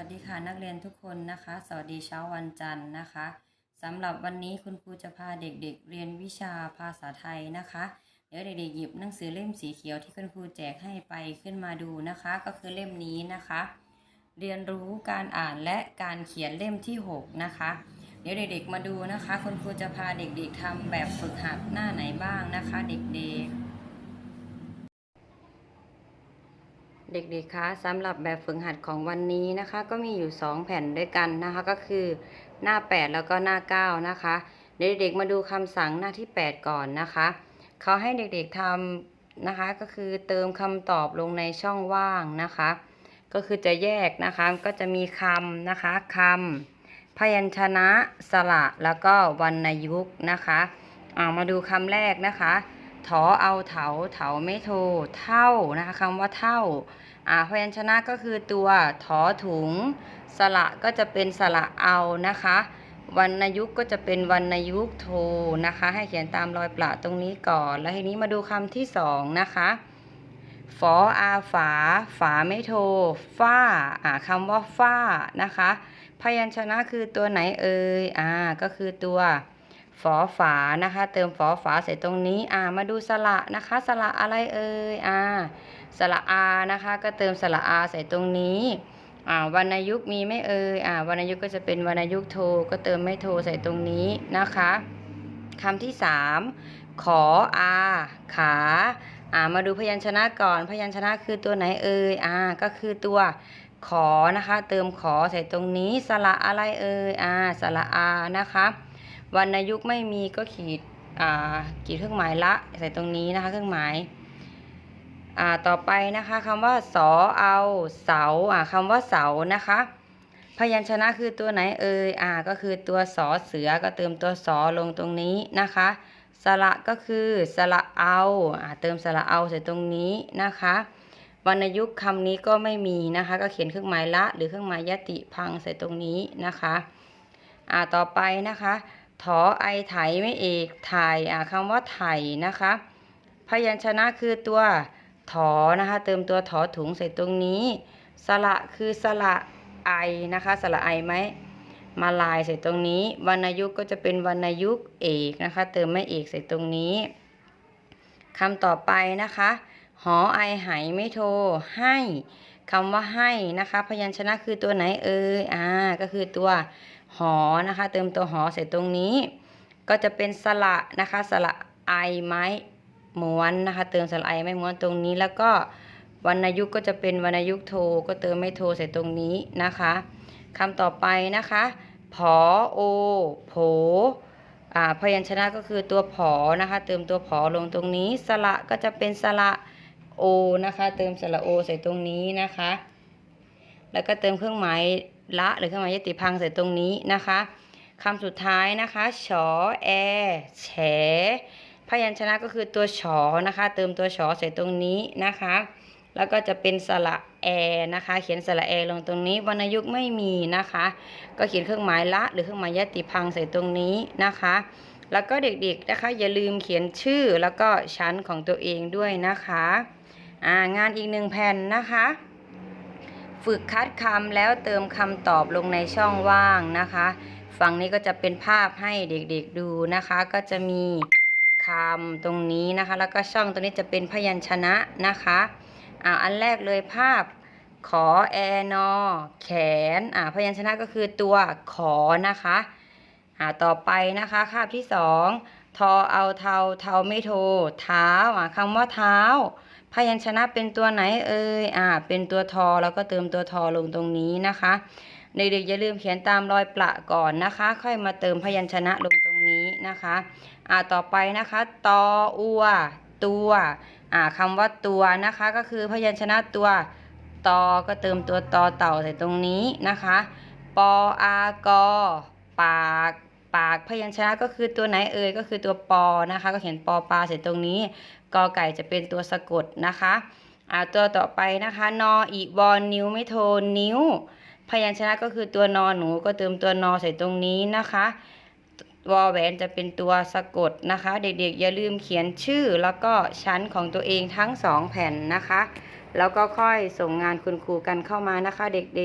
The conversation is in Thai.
วัสดีค่ะนักเรียนทุกคนนะคะ สวัสดีเช้าวันจันทร์นะคะสำหรับวันนี้คุณครูจะพาเด็กๆเรียนวิชาภาษาไทยนะคะ เดี๋ยวเด็กๆหยิบหนังสือเล่มสีเขียวที่คุณครูแจกให้ไปขึ้นมาดูนะคะ ก็คือเล่มนี้นะคะ เรียนรู้การอ่านและการเขียนเล่มที่ 6 นะคะ เดี๋ยวเด็กๆมาดูนะคะ คุณครูจะพาเด็กๆทำแบบฝึกหัดหน้าไหนบ้างนะคะ เด็กๆ เด็กๆ คะสำหรับแบบฝึกหัดของวันนี้นะคะ ก็มีอยู่ 2 แผ่นด้วยกันนะคะ ก็คือหน้า 8 แล้วก็หน้า 9 นะคะ เด็กๆ มาดูคำสั่งหน้าที่ 8 ก่อนนะคะ เขาให้เด็กๆทำนะคะ ก็คือเติมคำตอบลงในช่องว่างนะคะ ก็คือจะแยกนะคะ ก็จะมีคำนะคะคำพยัญชนะ สระ แล้วก็วรรณยุกต์นะคะเอามาดูคำแรกนะคะ ถอเอาเถาเถาไม่โท เท่านะคะคำว่าเท่าอ่าพยัญชนะก็คือตัวถอถุง สระก็จะเป็นสระเอานะคะวรรณยุกก็จะเป็นวรรณยุกโทนะคะ ให้เขียนตามรอยประตรงนี้ก่อน แล้วทีนี้มาดูคำที่สองนะคะฝออาฝา ฝาไม่โทฝ้าอ่าคำว่าฝ้านะคะ พยัญชนะคือตัวไหนเอ่ยอ่าก็คือตัว ฝอฝานะคะ เติมฝอฝาใส่ตรงนี้อ่ามาดูสระนะคะ สระอะไรเอ่ยอ่าสระอานะคะ ก็เติมสระอาใส่ตรงนี้อ่าวรรณยุกมีไม่เอ่ยอ่าวรรณยุกก็จะเป็นวรรณยุกโทก็เติมไม่โทใส่ตรงนี้นะคะคำที่สามขออาขาอ่ามาดูพยัญชนะก่อนพยัญชนะคือตัวไหนเอ่ยอ่าก็คือตัวขอนะคะ เติมขอใส่ตรงนี้สระอะไรเอ่ยอ่าสระอานะคะ วรรณยุกต์ไม่มีก็ขีดขีดเครื่องหมายละใส่ตรงนี้นะคะเครื่องหมายาต่อไปนะคะคำว่าสอเอาเสาอ่าคำว่าเสานะคะพยัญชนะคือตัวไหนเอ่ยอ่าก็คือตัวสอเสือก็เติมตัวสอลงตรงนี้นะคะ สระก็คือสระเอาอ่าเติมสระเอาใส่ตรงนี้นะคะ วรรณยุกต์คำนี้ก็ไม่มีนะคะ ก็เขียนเครื่องหมายละ หรือเครื่องหมายยติพังใส่ตรงนี้นะคะ อ่าต่อไปนะคะ ถอไอไถไม่เอกถ่ายอ่าคำว่าไถนะคะ พยัญชนะคือตัวถอนะคะ เติมตัวถอถุงใส่ตรงนี้ สระคือสระไอนะคะ สระไอไหมมาลายใส่ตรงนี้วรรณยุกก็จะเป็นวรรณยุกเอกนะคะ เติมไม่เอกใส่ตรงนี้คำต่อไปนะคะ หอไอไหไม่โทให้คำว่าให้นะคะ พยัญชนะคือตัวไหนเอ่ยอ่าก็คือตัว หอนะคะ เติมตัวหอใส่ตรงนี้ ก็จะเป็นสระนะคะสระไอไม้ม้วนนะคะ เติมสระไอไม้ม้วนตรงนี้ แล้วก็วรรณยุกต์ก็จะเป็นวรรณยุกต์โทก็เติมไม่โทใส่ตรงนี้นะคะคำต่อไปนะคะผอโอโผอ่าพยัญชนะก็คือตัวผอนะคะ เติมตัวผอลงตรงนี้ สระก็จะเป็นสระโอนะคะ เติมสระโอใส่ตรงนี้นะคะ แล้วก็เติมเครื่องหมาย ละหรือเครื่องหมายยติพังใส่ตรงนี้นะคะคำสุดท้ายนะคะฉอแอแฉพยัญชนะก็คือตัวฉอนะคะ เติมตัวฉอใส่ตรงนี้นะคะ แล้วก็จะเป็นสระแอนะคะ เขียนสระแอลงตรงนี้วรรณยุกต์ไม่มีนะคะ ก็เขียนเครื่องหมายละ หรือเครื่องหมายยติพังใส่ตรงนี้นะคะ แล้วก็เด็กๆนะคะอย่าลืมเขียนชื่อแล้วก็ชั้นของตัวเองด้วยนะคะ งานอีกหนึ่งแผ่นนะคะ ฝึกคัดคำแล้วเติมคำตอบลงในช่องว่างนะคะ ฝั่งนี้ก็จะเป็นภาพให้เด็กๆดูนะคะ ก็จะมีคำตรงนี้นะคะ แล้วก็ช่องตรงนี้จะเป็นพยัญชนะนะคะอ่าอันแรกเลยภาพขอแอนอแขนอ่าพยัญชนะก็คือตัวขอนะคะอ่าต่อไปนะคะคาบที่สองทอเอาเทาเทาไม่โทเท้าอ่าคำว่าเท้า พยัญชนะเป็นตัวไหนเอ่ยอ่า เป็นตัวทอแล้วก็เติมตัวทอลงตรงนี้นะคะเด็กๆอย่าลืมเขียนตามรอยประก่อนนะคะ ค่อยมาเติมพยัญชนะลงตรงนี้นะคะอ่าต่อไปนะคะตออัวตัวอ่าคำว่าตัวนะคะก็คือพยัญชนะตัวตอก็เติมตัวตอเต่าใส่ตรงนี้นะคะ ปออากอปาก ปาก พยัญชนะก็คือตัวไหนเอ่ยก็คือตัวปอนะคะ ก็เขียนปอปลาใส่ตรงนี้กอไก่จะเป็นตัวสะกดนะคะอ่าตัวต่อไปนะคะนออีวอนนิ้วไม่โทนนิ้ว พยัญชนะก็คือตัวนอหนูก็เติมตัวนอใส่ตรงนี้นะคะวอแหวนจะเป็นตัวสะกดนะคะ เด็กๆอย่าลืมเขียนชื่อแล้วก็ชั้นของตัวเองทั้งสองแผ่นนะคะ แล้วก็ค่อยส่งงานคุณครูกันเข้ามานะคะเด็กๆ